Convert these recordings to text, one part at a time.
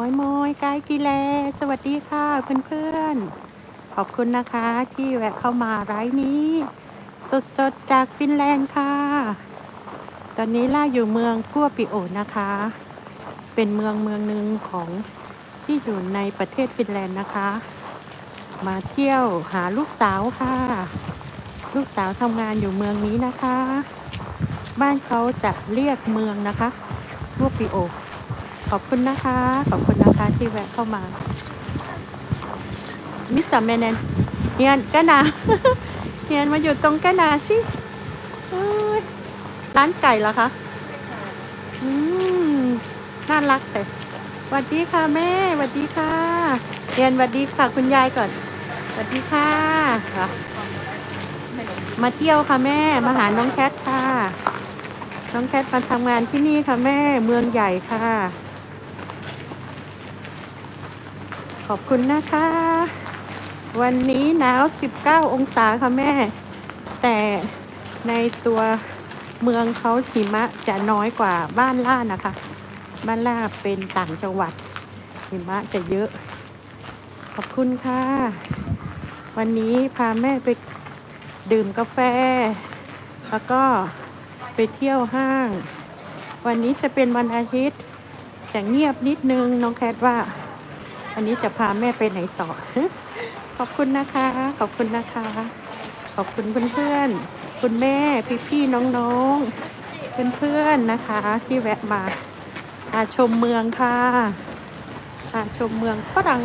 มอยมอยกายกีแล สวัสดีค่ะเพื่อนๆ ขอบคุณนะคะที่แวะเข้ามาไร้นี้ สดๆ จากฟินแลนด์ค่ะ ตอนนี้ล่าอยู่เมืองกัวปิโอนะคะ เป็นเมืองเมืองหนึ่งของที่อยู่ในประเทศฟินแลนด์นะคะ มาเที่ยวหาลูกสาวค่ะ ลูกสาวทำงานอยู่เมืองนี้นะคะ บ้านเขาจะเรียกเมืองนะคะกัวปิโอ ขอบคุณนะคะ ขอบคุณนะคะที่แวะเข้ามา มิสซามเมเนเฮียนกะนาเฮียนมาอยู่ตรงกะนาสิร้านไก่เหรอคะ อืม น่ารักแต่สวัสดีค่ะแม่สวัสดีค่ะเฮียนสวัสดีค่ะคุณยายก่อนสวัสดีค่ะ มาเที่ยวค่ะแม่ มาหาน้องแคทค่ะ น้องแคทมาทำงานที่นี่ค่ะแม่ เมืองใหญ่ค่ะ ขอบคุณนะคะ วันนี้หนาว 19 องศาค่ะแม่ แต่ในตัวเมืองเขาหิมะจะน้อยกว่าบ้านล่านะคะ บ้านล่าเป็นต่างจังหวัด หิมะจะเยอะ ขอบคุณค่ะ วันนี้พาแม่ไปดื่มกาแฟ แล้วก็ไปเที่ยวห้าง วันนี้จะเป็นวันอาทิตย์ จะเงียบนิดนึงน้องแคทว่า วันนี้จะพาแม่ไปไหนต่อ ขอบคุณนะคะ ขอบคุณนะคะ ขอบคุณเพื่อนๆ คุณแม่ พี่ๆ น้องๆ เพื่อนๆ นะคะ ที่แวะมาพาชมเมืองค่ะพาชมเมืองฝรั่ง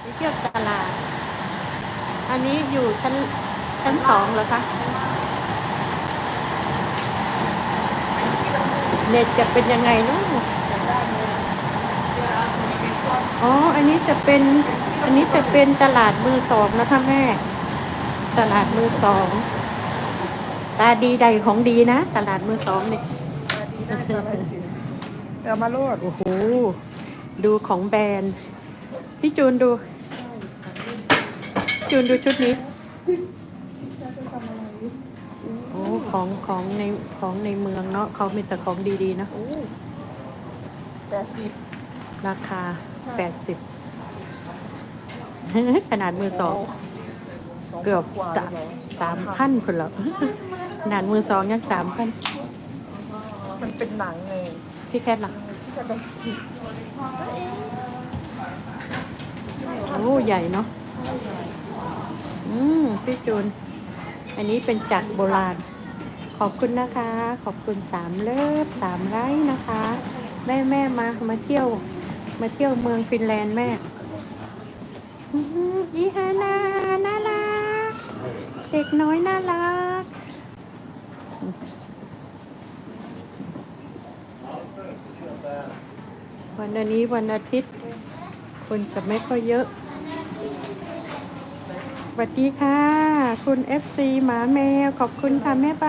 ไปเที่ยวตลาด อันนี้อยู่ชั้นชั้นสองเหรอคะ เน็ตจะเป็นยังไงเนาะอ๋อ อันนี้จะเป็น อันนี้จะเป็นตลาดมือสองนะคะแม่ ตลาดมือสอง ตาดีใดของดีนะ ตลาดมือสองเนี่ยดีได้ตาลายสินเดี๋ยวมาโลดโอ้โห ดูของแบรนด์ พี่จูนดู จูนดูชุดนี้โอ้ ของของในของในเมืองเนาะเขามีแต่ของดีๆเนาะโอ้แปดสิบ ราคา80ขนาดมือสอง เกือบสามสามพันคนละขนาดมือสองยังสามพันมันเป็นหนังไงพี่แคทล่ะ ที่จะต้องโอ้ใหญ่เนาะ อืม พี่จูน อันนี้เป็นจักรโบราณ ขอบคุณนะคะ ขอบคุณสามเลิฟสามไร้นะคะ แม่แม่มามาเที่ยว มาเที่ยวเมืองฟินแลนด์แม่อีฮานาน่ารักเด็กน้อยน่ารักวันนี้วันอาทิตย์ คนจะไม่ค่อยเยอะ วัสดีค่ะ คุณ FC หมาแมว ขอบคุณค่ะแม่ใบ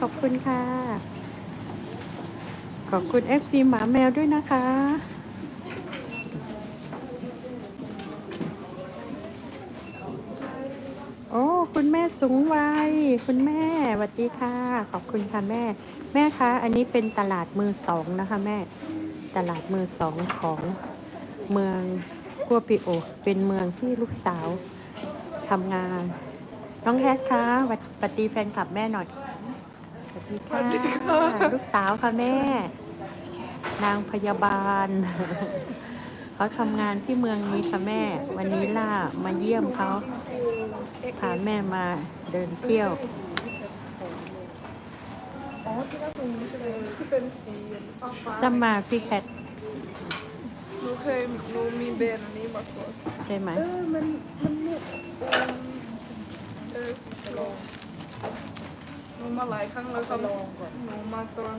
ขอบคุณค่ะ ขอบคุณ FC หมาแมวด้วยนะคะ โอ้คุณแม่สูงวัยคุณแม่สวัสดีค่ะ ขอบคุณค่ะแม่ แม่คะ อันนี้เป็นตลาดมือสองนะคะแม่ ตลาดมือสองของเมืองกัวปิโอ เป็นเมืองที่ลูกสาว ทำงานน้องแฮทคะสวัสสวัสดีแฟนคลับแม่หน่อยสวัสดีค่ะลูกสาวค่ะแม่ นางพยาบาล เขาทำงานที่เมืองนี้ค่ะแม่ วันนี้ล่ามาเยี่ยมเขาพาแม่มาเดินเที่ยวอ๋อที่น่าสูงใช่ไหมที่เป็นสีฟ้าฟ้าสมมาพี่แคทห นูเคยหนูมีแบรนด์อันนี้มาก่อนใช่ไหม เออมันมันเนี่ยเออไปลองหนูมาหลายครั้งแล้วก็ลองก่อนหนูมาตอน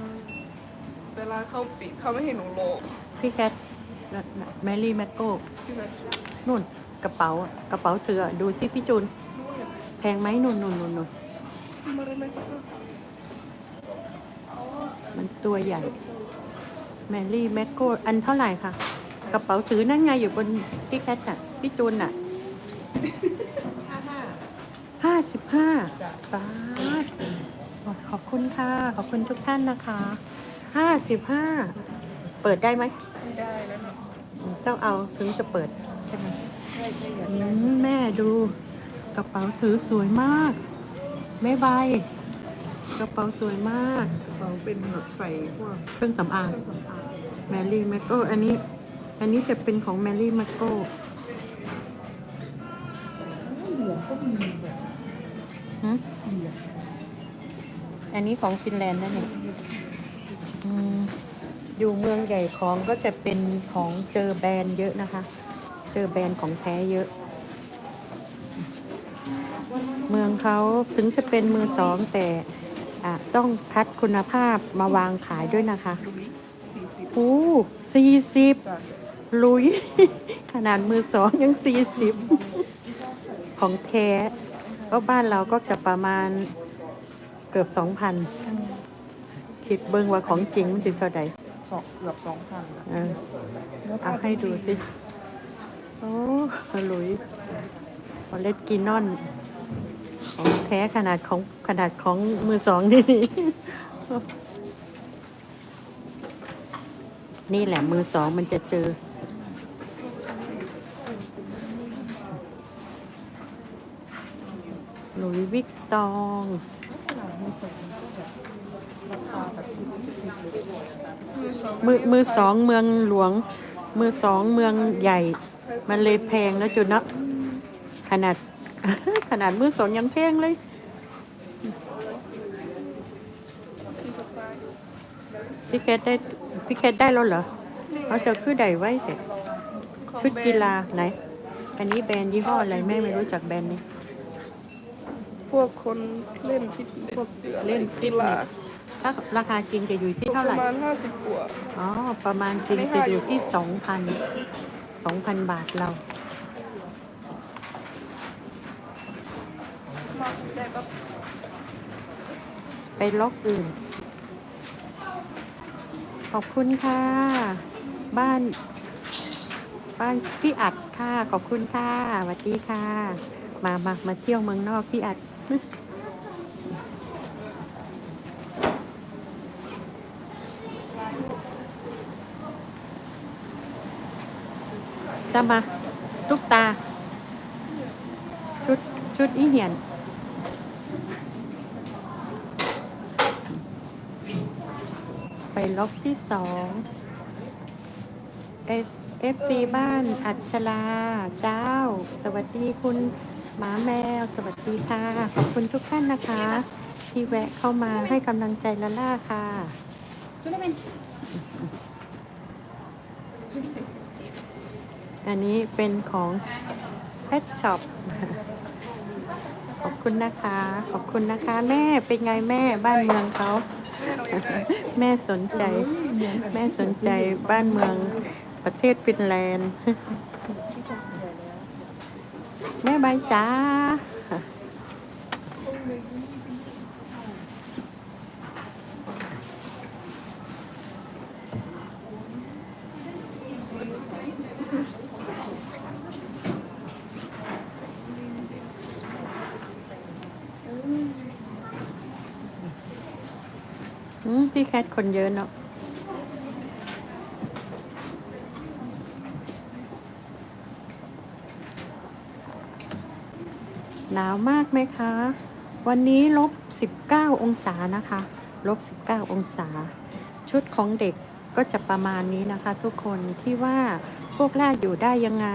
เวลาเข้าปิดเขาไม่ให้หนูลองพี่แคทแมรี่แมคโก้ที่แบบนุ่นกระเป๋าอะกระเป๋าเธออะดูซิพี่จูนแพงไหมนุ่นนุ่นนุ่นนุ่นมาได้ไหมมันตัวใหญ่ แมรี่แมคโก้อันเท่าไหร่คะ กระเป๋าถือนั่นไงอยู่บนพี่แคทอะพี่จูนอะห้าสิบห้าบาทขอบคุณค่ะ ขอบคุณทุกท่านนะคะห้าสิบห้าเปิดได้ไหมไม่ได้แล้วเนาะต้องเอาถึงจะเปิดใช่ไหมใช่ใช่อยากอืได้มแม่ดูกระเป๋าถือสวยมากแม่ใบกระเป๋าสวยมากเขาเป็นแบบใส่พวกเครื่องสำอางเครื่องสำอางแมรี่แมโก้อันนี้ อันนี้จะเป็นของแมรี่แมโก้เหลืองก็มีแบบหืมเหลืองอันนี้ของฟินแลนด์นั่นเองอืมอยู่เมืองใหญ่ของก็จะเป็นของเจอแบรนด์เยอะนะคะ เจอแบรนด์ของแท้เยอะ เมืองเขาถึงจะเป็นมือสองแต่อะต้องคัดคุณภาพมาวางขายด้วยนะคะตรงนี้สี่สิบโอ้สี่สิบจ้ะ ลุย ขนาดมือสองยังสี่สิบของแท้ก็บ้านเราก็จะประมาณเกือบสองพันคิดเบิ้งว่าของจริงมันถึงเท่าใดสองเกือบสองพันอะเออแล้วเอาให้ดูสิ โอ้ลุยคอเลสกินนอน ของแท้ขนาดของขนาดของมือสองนี่นี่แหละมือสองมันจะเจอ หลุยส์วิกตองขนาดมือสองก็แบบราคาแบบสิบสิบเลยมือสองมือมือสองเมืองหลวง มือสองเมืองใหญ่ มันเลยแพงแล้วจุดเนาะขนาด ขนาดมือสองยังแพงเลยสีสไตล์พี่แคทได้พี่แคทได้แล้วเหรอเขาจะคือใดไว้แต่ของชุดแบรนด์กีฬาไหน อันนี้แบรนด์ยี่ห้ออะไรแม่ไม่รู้จักแบรนด์นี้ พวกคนเล่นฟิตเนสพวกเล่นฟิกีตเนฬาสถ้าราคาจริงจะอยู่ที่เท่าปไหร่ระมาณห้าสิบกว่าอ๋อ ประมาณจริงจะอยู่ที่สองพันสองพันบาทเรามากได้แบบไปล็อกอื่น ขอบคุณค่ะ บ้าน บ้านพี่อัดค่ะ ขอบคุณค่ะสวัสดีค่ะ มามามาเที่ยวเมืองนอกพี่อัด ตามมาลูกตา ชุด ชุดอีเหียน ไปล็อกที่สอง S F G บ้านอัชลา เจ้า สวัสดีคุณ มาแมว สวัสดีค่ะ ขอบคุณทุกท่านนะคะ ที่แวะเข้ามาให้กำลังใจละล่าค่ะอันนี้เป็นของ Pet Shop ขอบคุณนะคะ ขอบคุณนะคะ แม่เป็นไงแม่บ้านเมืองเขา แม่เราอยากได้แม่สนใจ แม่สนใจบ้านเมืองประเทศฟินแลนด์ แม่ใบจ้าอืมพี่แคทคนเยอะเนาะ นาวมากไหมคะ วันนี้ลบ 19 องศานะคะ ลบ 19 องศา ชุดของเด็กก็จะประมาณนี้นะคะ ทุกคนที่ว่าพวกล่าอยู่ได้ยังไง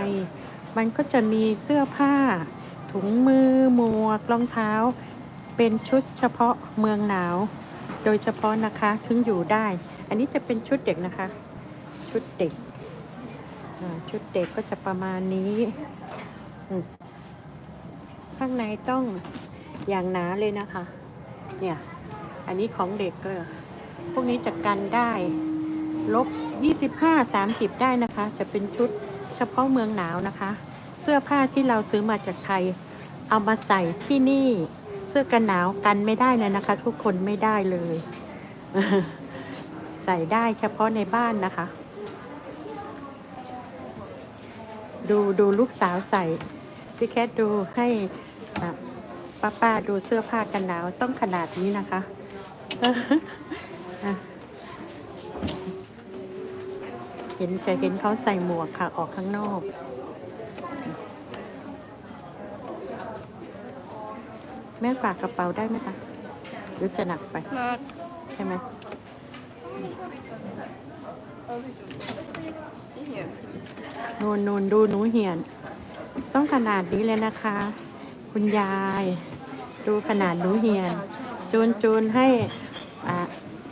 มันก็จะมีเสื้อผ้า ถุงมือ หมวก รองเท้า เป็นชุดเฉพาะเมืองหนาว โดยเฉพาะนะคะถึงอยู่ได้ อันนี้จะเป็นชุดเด็กนะคะ ชุดเด็ก ชุดเด็กก็จะประมาณนี้ ข้างในต้องอย่างหนาเลยนะคะ เนี่ย อันนี้ของเด็กก็ พวกนี้จะกันได้ลบ 25 30 ได้นะคะ จะเป็นชุดเฉพาะเมืองหนาวนะคะ เสื้อผ้าที่เราซื้อมาจากไทย เอามาใส่ที่นี่ เสื้อกันหนาวกันไม่ได้เลยนะคะ ทุกคนไม่ได้เลย ใส่ได้เฉพาะในบ้านนะคะ ดูดูลูกสาวใส่พี่แคทดูให้ อะไปป้าป้าๆดูเสื้อผ้ากันหนาวต้องขนาดนี้นะคะอะเห็นจะเห็นเขาใส่หมวกค่ะ ออกข้างนอก แม่ฝากกระเป๋าได้ไหมคะหรือจะหนักไปนักใช่ไหมอีเหี้ยนถือนูนนูนดูหนูเหียน ต้องขนาดนี้เลยนะคะ คุณยาย ดูขนาดหนูเหียน จูนจูนให้อะ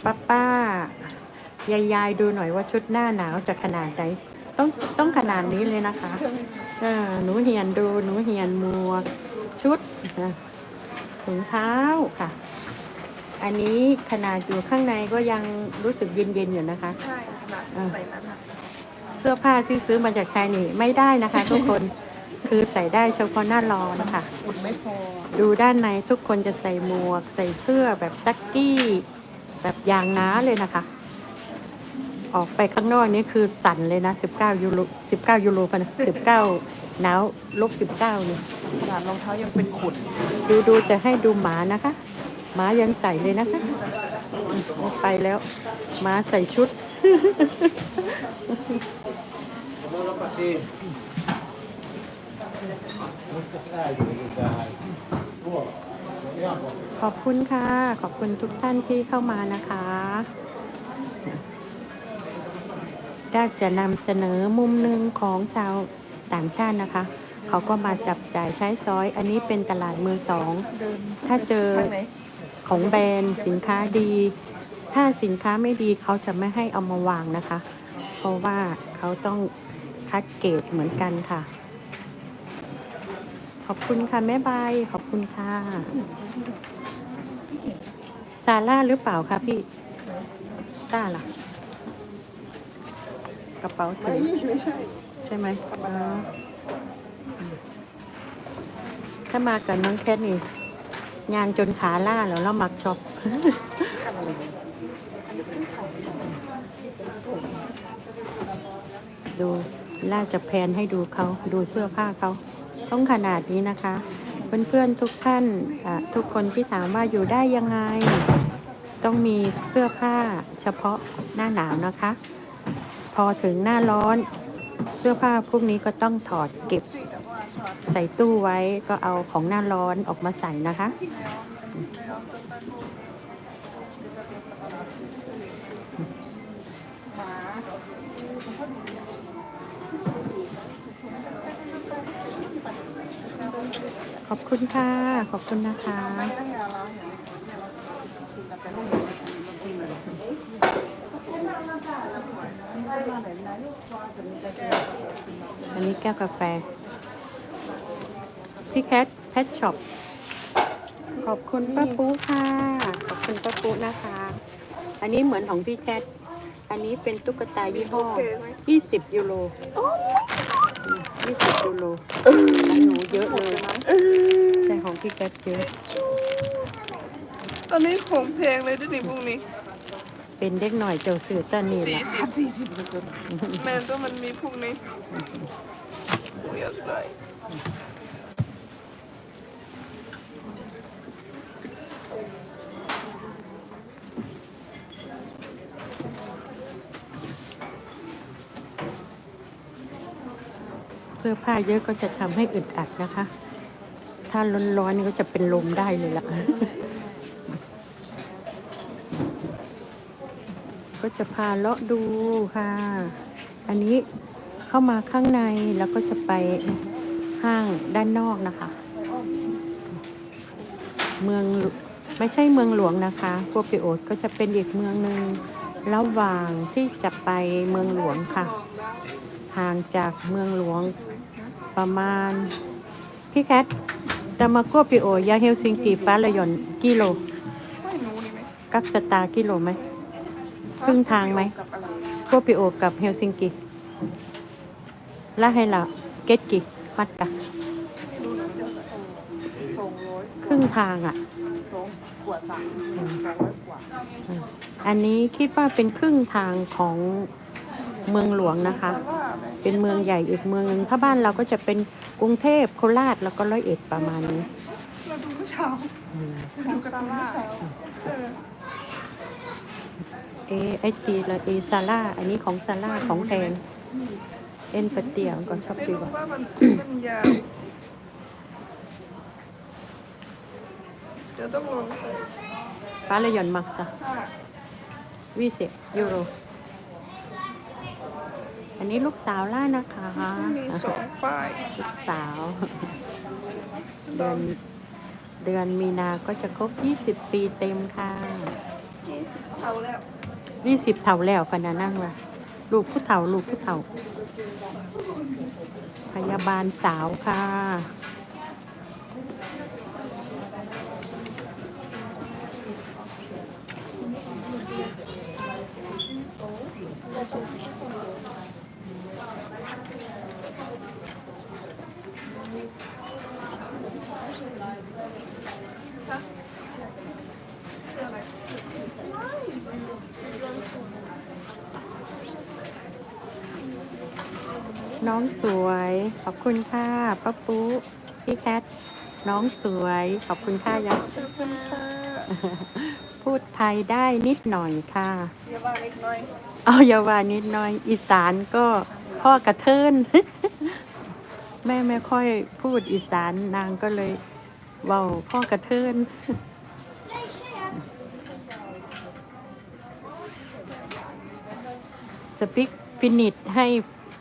ป้าป้ายายยายดูหน่อยว่าชุดหน้าหนาวจะขนาดไหนต้องต้องขนาดนี้เลยนะคะเออหนูเหียนดูหนูเหียนหมวกชุดนะถุงเท้าค่ะ อันนี้ขนาดอยู่ข้างในก็ยังรู้สึกเย็นๆอยู่นะคะ ใช่ขนาดอ่าใส่นั้นน่ะเสื้อผ้าที่ซื้อมาจากไทยนี่ไม่ได้นะคะทุกคน คือใส่ได้เฉพาะหน้าร้อนค่ะอุ่นไม่พอ ดูด้านในทุกคนจะใส่หมวก ใส่เสื้อแบบตักกี้ แบบยางน้าเลยนะคะ ออกไปข้างนอกนี่คือสั่นเลยนะ 19 ยูโร19 ยูโรพะนะ19หนาวลบ19นี่ขนาดรองเท้ายังเป็นขุนดูดูจะให้ดูหมานะคะ หมายังใส่เลยนะคะอืมเอาไปแล้วหมาใส่ชุด ขอบคุณค่ะ ขอบคุณทุกท่านที่เข้ามานะคะได้จะนำเสนอมุมหนึ่งของชาวต่างชาตินะคะ เขาก็มาจับจ่ายใช้สอย อันนี้เป็นตลาดมือสอง ถ้าเจอข้างไหนของแบรนด์สินค้าดี ถ้าสินค้าไม่ดีเขาจะไม่ให้เอามาวางนะคะ เพราะว่าเขาต้องคัดเกรดเหมือนกันค่ะ ขอบคุณค่ะแม่ใบขอบคุณค่ะซาร่าหรือเปล่าคะพี่ต้าล่ะ กระเป๋าถือไม่ใช่ ใช่ไหมถ้ามากับน้องแคทนี่งานจนขาล่าแล้วเรามักช็อปดูล่าจะแพนให้ดูเขาดูเสื้อผ้าเขา ต้องขนาดนี้นะคะ เพื่อนๆทุกท่านทุกคนที่ถามว่าอยู่ได้ยังไง ต้องมีเสื้อผ้าเฉพาะหน้าหนาวนะคะ พอถึงหน้าร้อนเสื้อผ้าพวกนี้ก็ต้องถอดเก็บ ใส่ตู้ไว้ก็เอาของหน้าร้อนออกมาใส่นะคะ ขอบคุณค่ะ ขอบคุณนะคะ อันนี้แก้วกาแฟ พี่แคทแพทช็อป ขอบคุณป้าปูค่ะ ขอบคุณป้าปูนะคะ อันนี้เหมือนของพี่แคทอันนี้เป็นตุ๊กตายี่ห้อ 20 ยูโร 20ยูโรของหนูเยอะเลยใช่ของพี่แคทเยอะ อันนี้ของเพลงเลยด้วยนี่พวกนี้เป็นเด็กหน่อยเจ้าสื่อตอนนี้สี่ละสิบสี่สิบแมนตัวมันมีพวกนี้กูอยากได้เสื้อผ้าเยอะก็จะทำให้อึดอัดนะคะ ถ้าร้อนๆนี่ก็จะเป็นลมได้เลยล่ะก็จะพาเลาะดูค่ะ อันนี้เข้ามาข้างในแล้วก็จะไปห้างด้านนอกนะคะ เมืองไม่ใช่เมืองหลวงนะคะกัวปิโอตก็จะเป็นอีกเมืองหนึ่งระหว่างที่จะไปเมืองหลวงค่ะ ห่างจากเมืองหลวง ประมาณ พี่แคทแต่มากัวปิโอยาเฮลซิงกิปาลยอนกิโลไม่รู้นี่ไหมกักสตาร์กิโลไหมครึ่งทางไหมกับอะไรกัวปิโอกับเฮลซิงกิแล้วให้เราเกตกิมัดกะดูหนังจะสองร้อยครึ่งทางอะสองกว่าสามสองร้อยกว่าอันนี้คิดว่าเป็นครึ่งทางของ เมืองหลวงนะคะว่าไหมเป็นเมืองใหญ่อีกเมืองหนึงถ้าบ้านเราก็จะเป็นกรุงเทพโคราชแล้วก็ร้อยเอ็ดประมาณนี้เราดูไม่ใช่เช้าดูการ์ตูนเมื่อเช้าเออเอไอจีละเอซาร่าอันนี้ของซาร่าของแพงเอ็นปะเตียงก่อนชอบไม่ดูรู้ว่ะว่ามันมันยาวเดี๋ยวต้องลองใส่ป้าเลยหย่อนมักซะผ้าวิเศษยูโร อันนี้ลูกสาวล่านะคะมีสองฝ้ายลูกสาว เดือนเดือนมีนาก็จะครบ 20 ปีเต็มค่ะยี่สิบเท่าแล้ว20เท่าแล้วพะนานั่งว่ะลูกผู้เฒ่าลูกผู้เฒ่า พยาบาลสาวค่ะ น้องสวย ขอบคุณค่ะป้าปูพี่แคท น้องสวย ขอบคุณค่ะยังขอบคุณค่ะพูดไทยได้นิดหน่อยค่ะเดี๋ยวว่าเล็กน้อยเอาอย่าว่านิดหน่อย อีสานก็พ่อกระเทินแม่ไม่ค่อยพูดอีสานนางก็เลยเว้าพ่อกระเทินสปิกฟินิชให้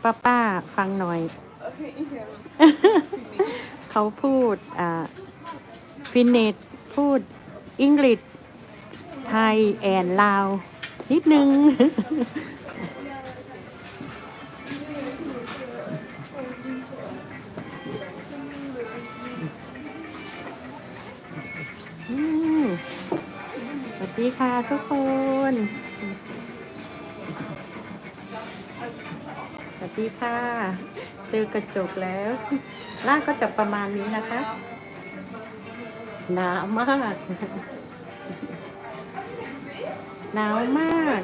ป้าป้าๆฟังหน่อยโอเคอีเหี้ยเขาพูดอ่าฟินิชพูดอังกฤษไทยแอนลาว นิดนึงอืมสวัสดีค่ะทุกคน วัสดีค่ะ เจอกระจกแล้วหน้าก็จะประมาณนี้นะคะ หนาวมาก หนาวมาก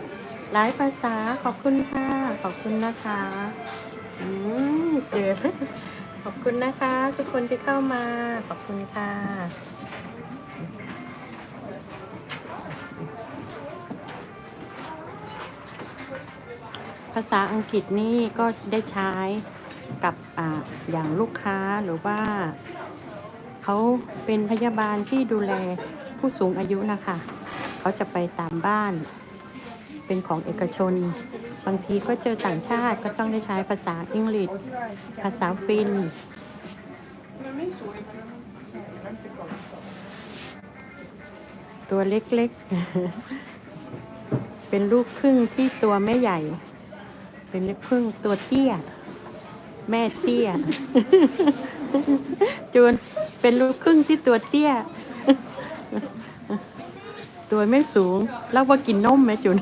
หลายภาษาขอบคุณค่ะ ขอบคุณนะคะอืมเจอขอบคุณนะคะ ทุกคนที่เข้ามา ขอบคุณค่ะาษาอังกฤษนี่ก็ได้ใช้กับออย่างลูกค้าหรือว่า เขาเป็นพยาบาลที่ดูแลผู้สูงอายุนะคะ เขาจะไปตามบ้าน เป็นของเอกชน บางทีก็เจอต่างชาติก็ต้องได้ใช้ภาษาอังกฤษ ภาษาฟินตัวเล็กๆ เป็นลูกครึ่งที่ตัวไม่ใหญ่ เป็นลูกครึ่งตัวเตี้ย แม่เตี้ย จูนเป็นลูกครึ่งที่ตัวเตี้ย ตัวไม่สูง แล้วว่ากินนมไหมจุน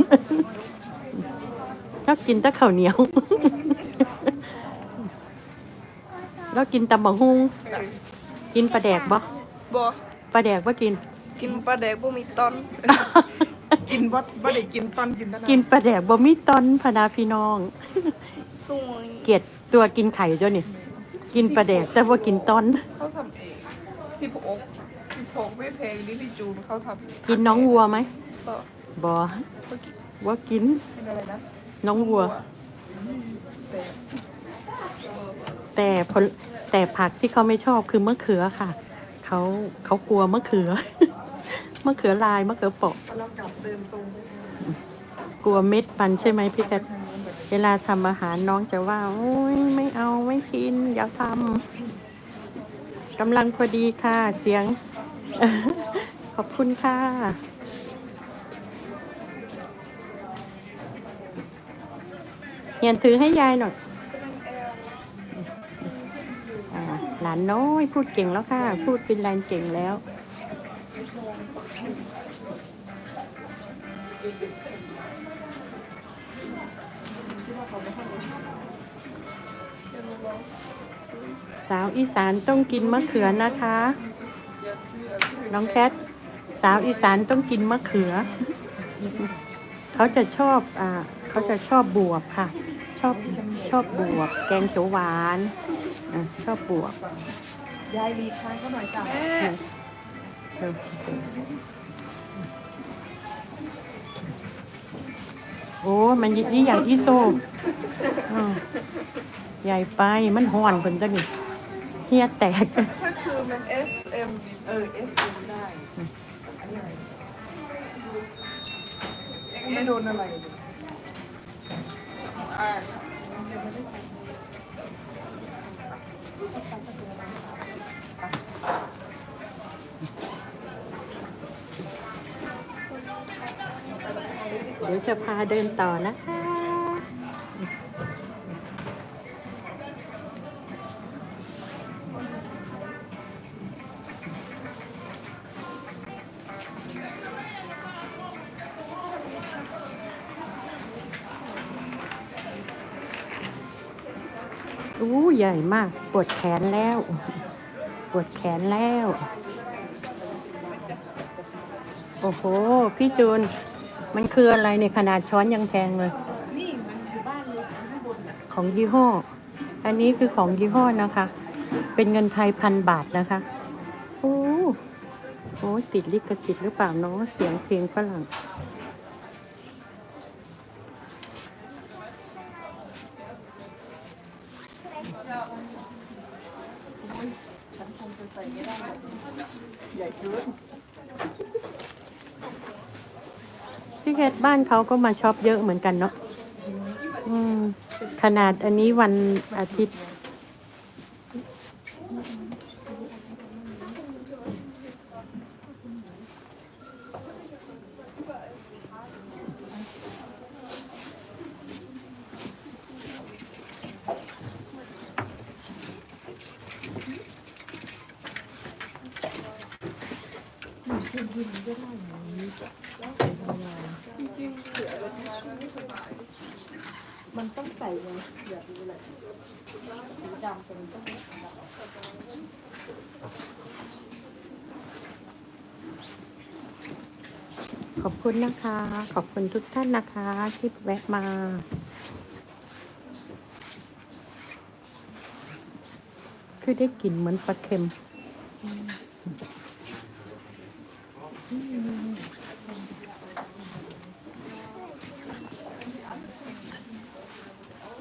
แล้วกินแต่ข้าวเหนียว แล้วกินตำบักฮุงกินปลาแดกบ่บอปลาแดกว่ากิน กินปลาแดกบ่มีตอน กินบ่บ่ได้กินตอนกินตอนกินปลาแดกบ่มีตอนพนาพี่น้อง สวยเกลียดตัวกินไข่จ้ะนี่ กินปลาแดกแต่ว่ากินตอน เขาทำเองสิบหกสิบหกไม่แพงนี่พี่จูนเขาทำกินน้องวัวไหมก็บ่เมื่อกี้ว่ากินกินอะไรนะน้องวัว แต่แต่ผลแต่ผักที่เขาไม่ชอบคือมะเขือค่ะ เขาเขากลัวมะเขือ มะเขือลายมะเขือเปอกพอเรากลับเดินตรง กลัวเม็ดมันใช่ไหมพี่แคทเวลาทำอาหารน้องจะว่า โอ้ยไม่เอาไม่กิน อย่าทำกำลังพอดีค่ะ เสียง ขอบคุณค่ะ เหียนถือให้ยายหน่อยหลานน้อยพูดเก่งแล้วค่ะ พูดเป็นแลนเก่งแล้ว สาวอีสานต้องกินมะเขือนะคะ น้องแคทสาวอีสานต้องกินมะเขือ เขาจะชอบอ่าเขาจะชอบบวบค่ะ ชอบชอบบวบ แกงเขียวหวานอะชอบบวบ ยายรีค้างก็หน่อยจ้ะแม่เออ โอ้มันยี่ใหญ่ที่โซ่ใหญ่ไปมันห่อนคนจะนี่เฮียแตกก็คือมัน S M เออ S M ได้อันนี้อะไรไม่โดนอะไรอ่า จะพาเดินต่อนะคะอู้ใหญ่มาก ปวดแขนแล้ว ปวดแขนแล้ว โอ้โห พี่จูน มันคืออะไรเนี่ยขนาดช้อนยังแพงเลย นี่มันอยู่บ้านเลยข้างบนน่ะของยี่ห้อ อันนี้คือของยี่ห้อนะคะ เป็นเงินไทยพันบาทนะคะ โอ้โหติดลิขสิทธิ์หรือเปล่าเนาะเสียงเพลงฝรั่ง ฉันคงจะใส่ไม่ได้หรอกใหญ่เกิน พี่แคท บ้านเขาก็มาช็อปเยอะเหมือนกันเนาะอืมขนาดอันนี้วันอาทิตย์มัน ต้องใส่ไงอยากรู้แหละสีดำแต่มันต้องขอบคุณนะคะ ขอบคุณทุกท่านนะคะ ที่แวะมาคือได้กลิ่นเหมือนปลาเค็ม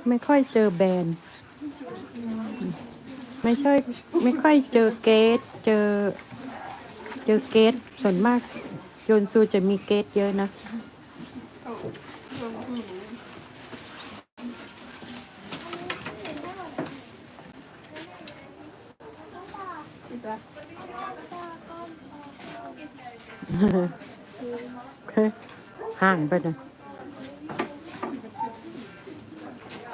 ไม่ค่อยเจอแบรนด์ไม่ค่อยไม่ค่อยเจอเกสเจอ เจอเกสส่วนมากโยนซูจะมีเกสเยอะนะห่างไปนะ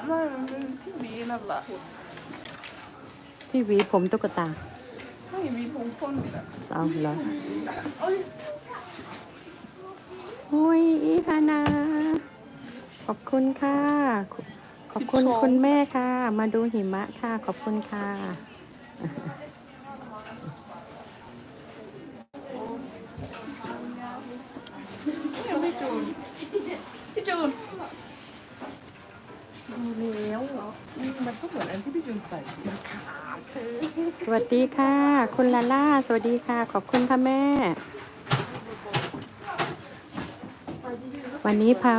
ไม่มันเป็นที่บีนั่นแหละ ที่หวีผมตุ๊กตาไม่มีผงพ่นอะเอาเหรอโอ้ยอีฮานา ขอบคุณค่ะ ขอบคุณคุณแม่ค่ะ มาดูหิมะค่ะ ขอบคุณค่ะเนี่ยพี่จูน พี่จูนดูแล้วอืมมันก็เหมือนอันที่พี่จุนใส่มันขาดเธอ สวัสดีค่ะ คุณลาล่า สวัสดีค่ะ ขอบคุณค่ะแม่ วันนี้พา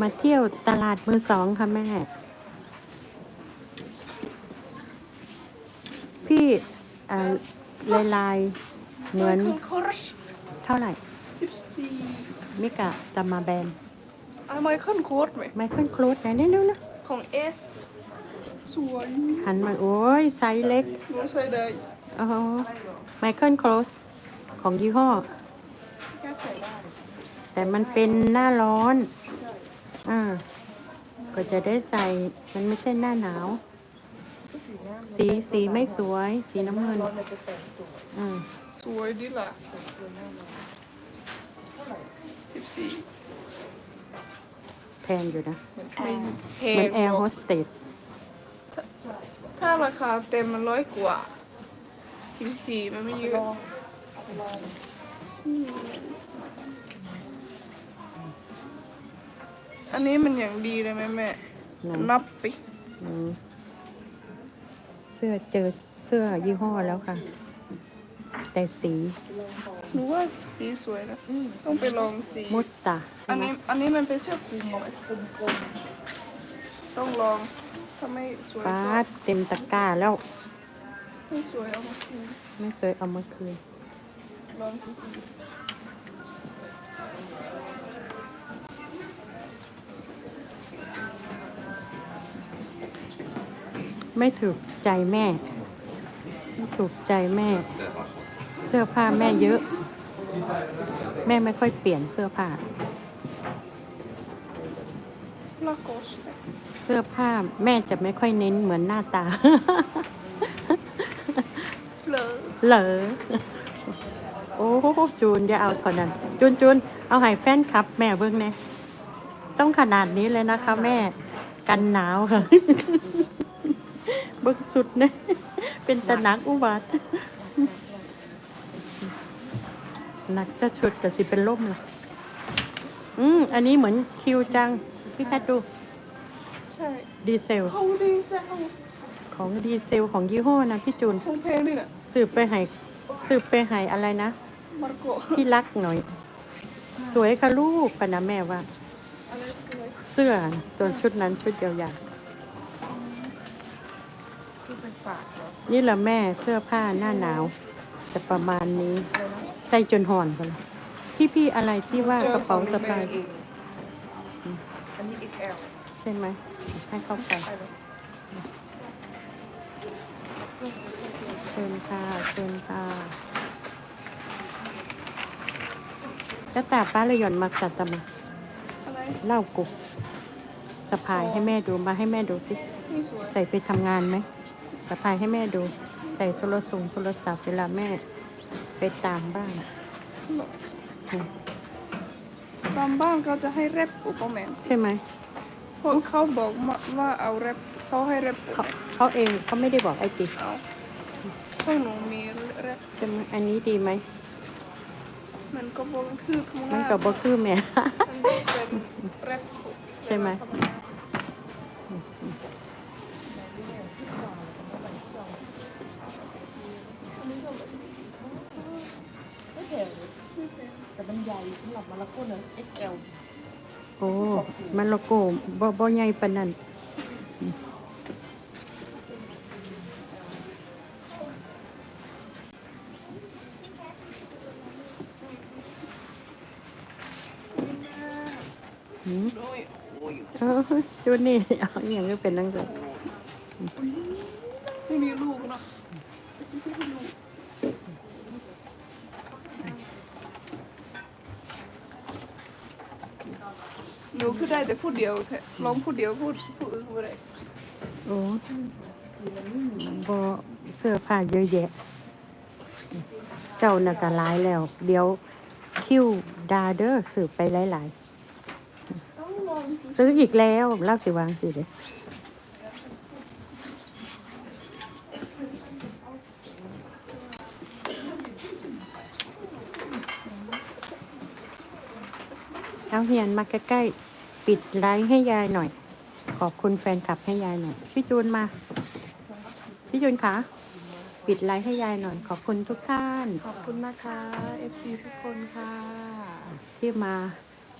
มาเที่ยวตลาดมือสองค่ะแม่ พี่อ่าลายลายๆเหมือนไมเคิลคอร์ชเท่าไหร่สิบสี่มิกะตามาแบนอะไมเคิลโค้ดไหมไมเคิลโคลดไหนเร็วๆนะของเอส สวยหันมาโอ้ยไซส์เล็กหนูใส่ได้โอ้ไมเคิลโคลสของยี่ห้อ แค่ใส่ได้แต่มันเป็นหน้าร้อน อ่า ก็จะได้ใส่ มันไม่ใช่หน้าหนาวก็สีเนี้ยสีสีไม่สวย สีน้ำเงิน ร้อนเลยจะแต่งสวยอืมสวยดีล่ะสวยแน่นอนเท่าไหร่สิบสี่แพงอยู่นะ เหมือนแอไม่ร์ แพเหมืองนแอร์โฮสเตส ถ้าราคาเต็มมันร้อยกว่าสิบสี่มันไม่เยลอะองลองอันนี้มันอย่างดีเลยไหมแม่นะนับไปอืมเสื้อเจอเสื้อยี่ห้อแล้วค่ะ แต่สีหนูว่าสีสวยนะอืมต้องไปลองสีมุสตาอันนี้อันนี้มันเป็นเสื้อคลุมเอาไว้กลมต้องลอง ถ้าไม่สวยป้าก็ดเต็มตะกร้าแล้ว ไม่สวยเอามาคืนไม่สวยเอามาคืน ลองสีสีไม่ถูกใจแม่ ไม่ถูกใจแม่ เสื้อผ้าแม่เยอะ แม่ไม่ค่อยเปลี่ยนเสื้อผ้า ลาโกส เตเสื้อผ้าแม่จะไม่ค่อยเน้นเหมือนหน้าตาเลอเหรอโอ้จูนอย่าเอาเท่านั้น จูนจูนเอาให้แฟนคลับ แม่เบิ่งแน่ต้องขนาดนี้เลยนะคะ แม่ กันหนาวค่ะ เบิ่งสุดนะเป็นตะหนักอุบัติหนักจะชุดกับสิเป็นล่มละอืมอันนี้เหมือนคิวจัง พี่แคทดูใช่ ดีเซล เขาดีเซลของดีเซลของยี่ห้อนะพี่จูนคงเพลงนี่น่ะสืบไปให้สืบไปให้อะไรนะ มาร์โกที่รักหน่อย สวยค่ะลูกปะนะแม่ว่า อะไรสวยเสื้อน่ะส่วนชุดนั้นชุดยาวคือเป็นฝากเหรอๆนี่แหละแม่เสื้อผ้าหน้าหนาวจะประมาณนี้ใส่จนห่อนกันพี่พี่ๆอะไรที่ว่ากระเป๋าสะพายอันนี้ XL ใช่ไหม ให้เข้าไปไปเลยเชิญค่ะเชิญค่ะแล้วแต่ป้าเลยหย่อนมักสัตตมาอะไรเล่ากุกสะพายให้แม่ดูมาให้แม่ดูสินี่สวยใส่ไปทำงานไหมสะพายให้แม่ดู ใส่โทรศัพท์โทรศัพท์เวลาแม่ไปตามบ้านอืมตามบ้านเขาจะให้แรปอุปแมนใช่ไหม เพราะเขาบอกมาว่าเอาแรปเขาให้แรปเขาเขาเองเขาไม่ได้บอกไอ้ติเอาพวกหนูมีแรปใช่ไหมอันนี้ดีไหม มันก็บอกคือทำมังานนกับบ่คือแม่ มันเป็นแรปใช่ไหมไม่แพงเลยแต่มันใหญ่สำหรับมาราโก้เนอะ XL โอ้มันโลโก้บ่บ่ใหญ่ปานนั้นหืมโอ้ยโอ้ยเออชุดนี่เอาอหย่างก็เป็นนั่งเลย ไม่มีลูกเนาะหนูคือ ได้แต่พูดเดียวแท้ร้องพูดเดียวพูดพูดอื่นพูดอะไรโอ้บ่เสื้อผ้าเยอะแยะ เจ้าน่ะก็หลายแล้ว เดี๋ยวคิวดาเดอร์สืบไปหลายต้องลองๆซื้ออีกแล้วเล่าสิวางสิเด้เอาเฮียนมาใกล้ๆ ปิดไลค์ให้ยายหน่อย ขอบคุณแฟนคลับให้ยายหน่อยพี่จูนมาพี่จูนคะปิดไลค์ให้ยายหน่อย ขอบคุณทุกท่าน ขอบคุณนะคะ FC ทุกคนค่ะ ที่มา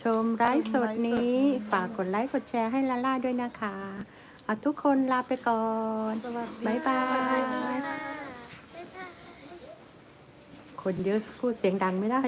ชมไลฟ์สดนี้ ฝากกดไลค์กดแชร์ให้ลาล่าด้วยนะคะเอาทุกคนลาไปก่อนสวัสดีบ๊ายบายคนเยอะพูดเสียงดังไม่ได้